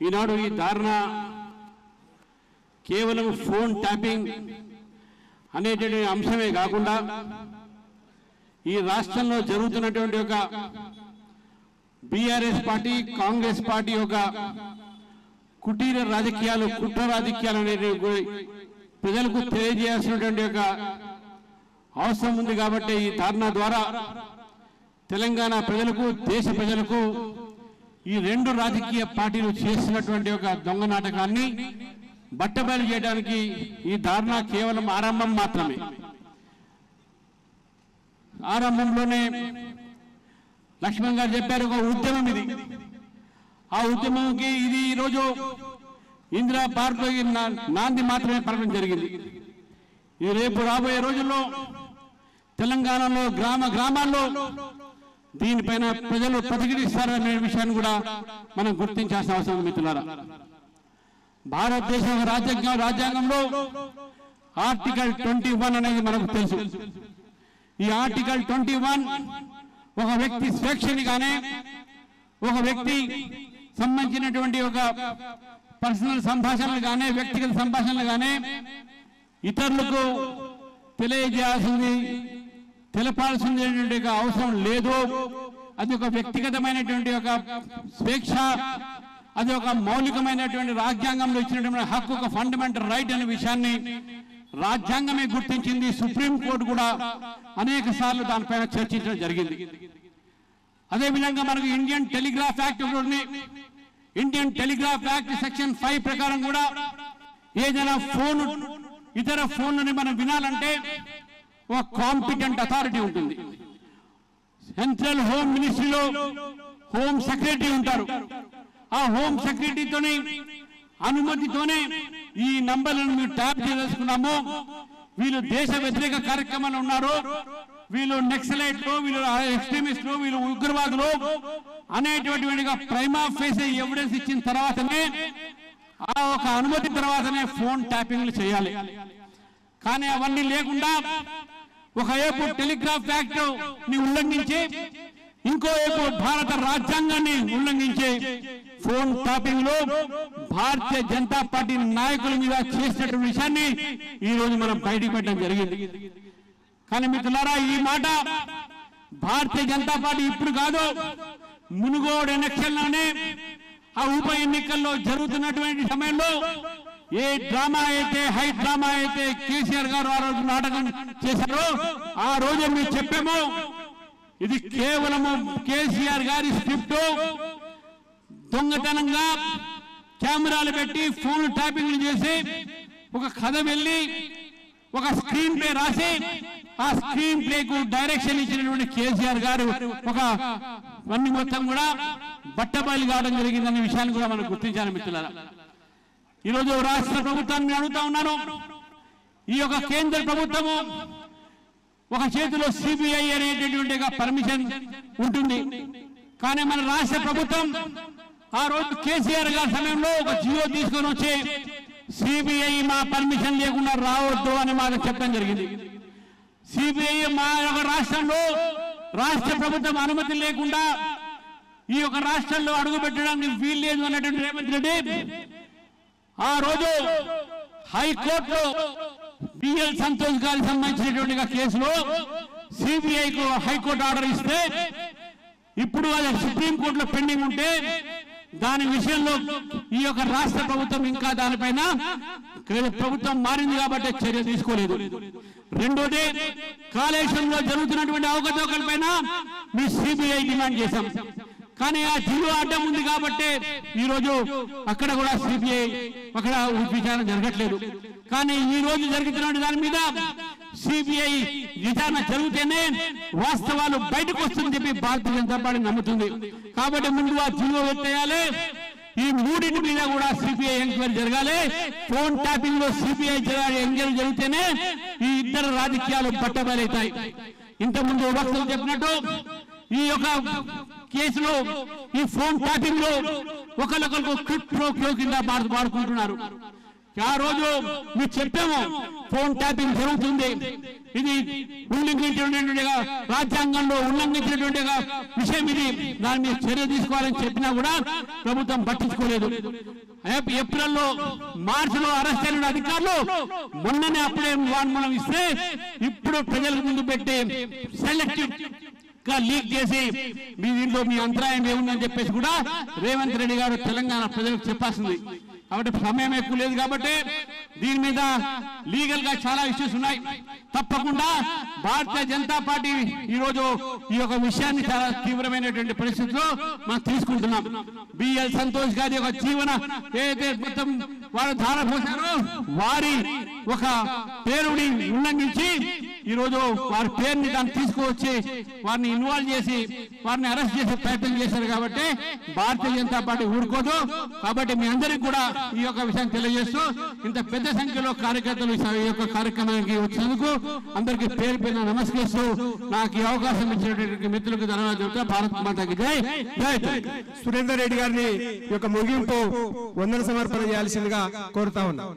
ఈనాడు ఈ ధారణ కేవలం ఫోన్ ట్యాపింగ్ అనేటువంటి అంశమే కాకుండా ఈ రాష్ట్రంలో జరుగుతున్నటువంటి ఒక బీఆర్ఎస్ పార్టీ కాంగ్రెస్ పార్టీ యొక్క కుటీర రాజకీయాలు కుట్ర రాజకీయాలు అనేటివి ప్రజలకు తెలియజేయాల్సినటువంటి ఒక అవసరం ఉంది కాబట్టి ఈ ధర్నా ద్వారా తెలంగాణ ప్రజలకు దేశ ప్రజలకు ఈ రెండు రాజకీయ పార్టీలు చేసినటువంటి ఒక దొంగ నాటకాన్ని బట్టబయలు చేయడానికి ఈ ధారణ కేవలం ఆరంభం మాత్రమే. ఆరంభంలోనే లక్ష్మణ్ గారు చెప్పారు ఒక ఉద్యమం ఇది. ఆ ఉద్యమంకి ఇది ఈరోజు ఇందిరా పార్క్లో నాంది మాత్రమే పడడం జరిగింది. ఈ రేపు రాబోయే రోజుల్లో తెలంగాణలో గ్రామ గ్రామాల్లో దీనిపైన ప్రజలు ప్రతిఘటిస్తారనే విషయాన్ని కూడా మనం గుర్తించాల్సిన అవసరం మిత్రులారా. భారతదేశం రాజ్యాంగం రాజ్యాంగంలో ఆర్టికల్ ట్వంటీ వన్ అనేది మనకు తెలుసు. ఈ ఆర్టికల్ ట్వంటీ వన్ ఒక వ్యక్తి స్వేచ్ఛని కానీ ఒక వ్యక్తి సంబంధించినటువంటి ఒక పర్సనల్ సంభాషణలు కానీ వ్యక్తిగత సంభాషణలు కానీ ఇతరులకు తెలియజేయాల్సింది తెలపాల్సింది ఒక అవసరం లేదు. అది ఒక వ్యక్తిగతమైనటువంటి ఒక స్వేచ్ఛ అది ఒక మౌలికమైనటువంటి రాజ్యాంగంలో ఇచ్చినటువంటి హక్కు ఒక ఫండమెంటల్ రైట్ అనే విషయాన్ని రాజ్యాంగమే గుర్తించింది. సుప్రీం కోర్టు కూడా అనేక సార్లు దానిపైన చర్చించడం జరిగింది. అదేవిధంగా మనకు ఇండియన్ టెలిగ్రాఫ్ యాక్ట్ ఒకటి ఉంది. Indian telegraph act section five ప్రకారం కూడా ఏదైనా ఫోన్ ఇతర ఫోన్లని మనం వినాలంటే ఒక కాంపిటెంట్ అథారిటీ ఉంటుంది. సెంట్రల్ హోమ్ మినిస్ట్రీలో హోమ్ సెక్రటరీ ఉంటారు. ఆ హోమ్ సెక్రటరీతోనే అనుమతితోనే ఈ నంబర్లను మీరు ట్యాప్ చేసుకున్నాము వీళ్ళు దేశ వ్యతిరేక కార్యక్రమాలు ఉన్నారు. వీళ్ళు నెక్సలైట్లు వీళ్ళు ఎక్స్ట్రీమిస్టులు వీళ్ళు ఉగ్రవాదులు అనేటువంటి ప్రైమా ఫేస్ ఎవిడెన్స్ ఇచ్చిన తర్వాతనే ఆ ఒక అనుమతి తర్వాతనే ఫోన్ ట్యాపింగ్లు చేయాలి. కానీ అవన్నీ లేకుండా ఒకవైపు టెలిగ్రాఫ్ యాక్ట్ని ఉల్లంఘించి ఇంకోవైపు భారత రాజ్యాంగాన్ని ఉల్లంఘించి ఫోన్ టాపింగ్లో భారతీయ జనతా పార్టీ నాయకుల మీద చేసినటువంటి విషయాన్ని ఈ రోజు మనం బయటికి పెట్టడం జరిగింది. కానీ మిత్రులారా ఈ మాట భారతీయ జనతా పార్టీ ఇప్పుడు కాదు మునుగోడు ఎన్నికల్లోనే ఆ ఉప ఎన్నికల్లో జరుగుతున్నటువంటి సమయంలో ఏ డ్రామా అయితే హై డ్రామా అయితే కేసీఆర్ గారు ఆ రోజు నాటకం చేశారో. ఆ రోజు మేము చెప్పాము ఇది కేవలము కేసీఆర్ గారి స్క్రిప్ట్. దొంగతనంగా కెమెరాలు పెట్టి ఫోన్ ట్యాపింగ్ చేసి ఒక కథ వెళ్ళి ఒక స్క్రీన్ ప్లే రాసి ఆ స్క్రీన్ ప్లే కు డైరెక్షన్ ఇచ్చినటువంటి కేసీఆర్ గారు ఒక అన్ని మొత్తం కూడా బట్టబయలు కావడం జరిగిందనే విషయాన్ని కూడా మనం గుర్తించాలి మిత్రులారా. ఈరోజు రాష్ట్ర ప్రభుత్వాన్ని నేను అడుగుతా ఉన్నాను. ఈ యొక్క కేంద్ర ప్రభుత్వము ఒక చేతిలో సిబిఐ అనేటటువంటి పర్మిషన్ ఉంటుంది. కానీ మన రాష్ట్ర ప్రభుత్వం ఆ రోజు కేసీఆర్ గారి సమయంలో ఒక జియో తీసుకొని వచ్చి సిబిఐ మా పర్మిషన్ లేకుండా రావద్దు అని మాకు చెప్పడం జరిగింది. సిబిఐ మా యొక్క రాష్ట్రంలో రాష్ట్ర ప్రభుత్వం అనుమతి లేకుండా ఈ యొక్క రాష్ట్రంలో అడుగు పెట్టడానికి వీల్లేదు అన్నటువంటి రేవంత్ రెడ్డి ఆ రోజు హైకోర్టులో బిఎల్ సంతోష్ గారికి సంబంధించినటువంటి కేసులో సిబిఐకు హైకోర్టు ఆర్డర్ ఇస్తే ఇప్పుడు అది సుప్రీంకోర్టులో పెండింగ్ ఉంటే దాని విషయంలో ఈ యొక్క రాష్ట్ర ప్రభుత్వం ఇంకా దానిపైన ప్రభుత్వం మారింది కాబట్టి చర్య తీసుకోలేదు. రెండోది కాళేశ్వరంలో జరుగుతున్నటువంటి అవకతవకల పైన మీ సిబిఐ డిమాండ్ చేశాం. కానీ ఆ జిల్లు అడ్డం ఉంది కాబట్టి ఈ రోజు అక్కడ కూడా సిపిఐ అక్కడ విచారణ జరగట్లేదు. కానీ ఈ రోజు జరుగుతున్న దాని మీద సిబిఐ విచారణ జరిగితేనే వాస్తవాలు బయటకు వస్తుందని చెప్పి భారతీయ జనతా పార్టీ నమ్ముతుంది. కాబట్టి ముందు ఆ జిల్లు ఎత్తేయాలి. ఈ మూడింటి మీద కూడా సిబిఐ ఎంక్వైరీ జరగాలి. ఫోన్ ట్యాపింగ్లో సిబిఐ ఎంక్వైరీ జరిగితేనే ఈ ఇద్దరు రాజకీయాలు బట్టబయలవుతాయి. ఇంతకుముందు వక్తలు చెప్పినట్టు ఈ యొక్క కేసులో ఈ ఫోన్ ట్యాపింగ్లో ఒకరికొకరు క్విక్ ప్రో కింద వాడు- వాడుకుంటున్నారు ఆ రోజు మీరు చెప్పాము ఫోన్ ట్యాపింగ్ జరుగుతుంది. ఇది ఉల్లంఘించినటువంటి రాజ్యాంగంలో ఉల్లంఘించినటువంటి విషయం ఇది. దాని మీద చర్య తీసుకోవాలని చెప్పినా కూడా ప్రభుత్వం పట్టించుకోలేదు. ఏప్రిల్లో మార్చిలో అరెస్ట్ అయిన అధికారులు మొన్ననే అప్పుడే వాన్మూలం ఇస్తే ఇప్పుడు ప్రజల ముందు పెట్టే సెలెక్టివ్ గా లీక్ చేసి మీ దీంట్లో మీ అంతరాయం ఏముందని చెప్పేసి కూడా రేవంత్ రెడ్డి గారు తెలంగాణ ప్రజలకు చెప్పాల్సింది. కాబట్టి సమయం ఎక్కువ లేదు కాబట్టి దీని మీద లీగల్గా చాలా ఇష్యూస్ ఉన్నాయి. తప్పకుండా భారతీయ జనతా పార్టీ ఈ రోజు ఈ యొక్క విషయాన్ని చాలా తీవ్రమైనటువంటి పరిస్థితుల్లో మనం తీసుకుంటున్నాం. బిఎల్ సంతోష్ గారి యొక్క జీవన ఏదైతే మొత్తం వారు ధారపోసారో వారి ఒక పేరుని ఉల్లంఘించి ఈ రోజు వారి పేరుని దాన్ని తీసుకువచ్చి వారిని ఇన్వాల్వ్ చేసి వారిని అరెస్ట్ చేసే ప్రయత్నం చేశారు కాబట్టి భారతీయ జనతా పార్టీ ఊరుకోదు. కాబట్టి మీ అందరికీ కూడా ఈ యొక్క విషయం తెలియజేస్తూ ఇంత పెద్ద సంఖ్యలో కార్యకర్తలు ఈ యొక్క కార్యక్రమానికి వచ్చినందుకు అందరికీ పేరు పేరున నమస్కరిస్తూ నాకు ఈ అవకాశం ఇచ్చినటువంటి మిత్రులకు ధన్యవాదాలు చెబుతా. భారత్ మాతకి జై. జై సురేందర్ రెడ్డి గారిని ఈ యొక్క ముగింపు వందన సమర్పణ చేయాల్సిందిగా కోరుతా ఉన్నాం.